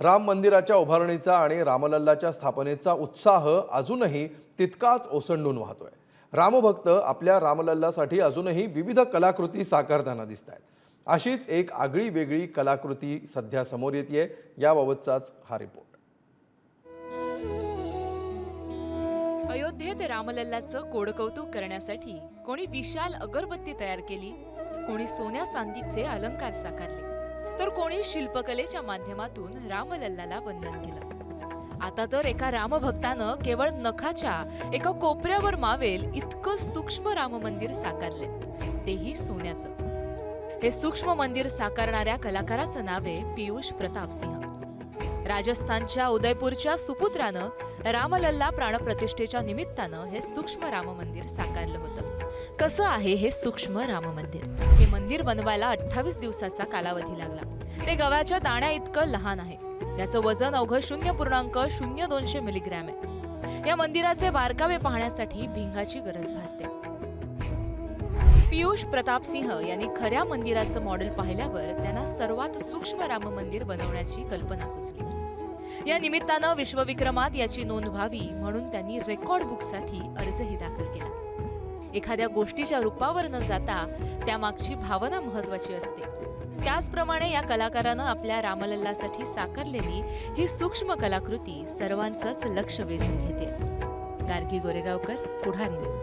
राम मंदिराच्या उभारणीचा आणि रामलल्लाच्या स्थापनेचा उत्साह अजूनही तितकाच ओसंडून वाहतोय. रामभक्त आपल्या रामलल्लासाठी अजूनही विविध कलाकृती साकारताना दिसत आहेत अशीच एक आगळी वेगळी कलाकृती सध्या समोर येते याबाबतचाच हा रिपोर्ट. अयोध्येत रामलल्लाचं कोडकौतुक करण्यासाठी कोणी विशाल अगरबत्ती तयार केली? कोणी सोन्या चांदीचे अलंकार साकारले? तर कोणी शिल्पकलेच्या माध्यमातून रामलल्लाला वंदन केलं. आता तर एका रामभक्तानं केवळ नखाच्या एका कोपऱ्यावर मावेल इतकं सूक्ष्म राम मंदिर साकारले. तेही सोन्याचं. हे सूक्ष्म मंदिर साकारणाऱ्या कलाकाराचं नाव आहे पियुष प्रताप सिंह राजस्थानच्या उदयपूरच्या सुपुत्रानं रामलल्ला प्राणप्रतिष्ठेच्या निमित्तानं हे सूक्ष्म राम मंदिर साकारलं होतं. कसं आहे हे सूक्ष्म राम मंदिर हे मंदिर बनवायला अठ्ठावीस दिवसाचा कालावधी लागला. ते गव्याच्या दाण्या इतकं लहान आहे. याचं वजन अवघं शून्य पूर्णांक शून्य दोनशे मिलीग्रॅम आहे. या मंदिराचे बारकावे पाहण्यासाठी भिंगाची गरज भासते. पियुष प्रताप सिंह यांनी खऱ्या मंदिराचं मॉडेल पाहिल्यावर त्यांना सर्वात सूक्ष्म राम मंदिर बनवण्याची कल्पना सुचली. या निमित्तानं विश्वविक्रमात याची नोंद व्हावी म्हणून त्यांनी रेकॉर्ड बुकसाठी अर्जही दाखल केला. एखाद्या गोष्टीच्या रूपावर न जाता त्यामागची भावना महत्वाची असते. त्याचप्रमाणे या कलाकारानं आपल्या रामलल्लासाठी साकारलेली ही सूक्ष्म कलाकृती सर्वांचंच लक्ष वेधून घेते. गार्गी गोरेगावकर पुढारी न्यूज.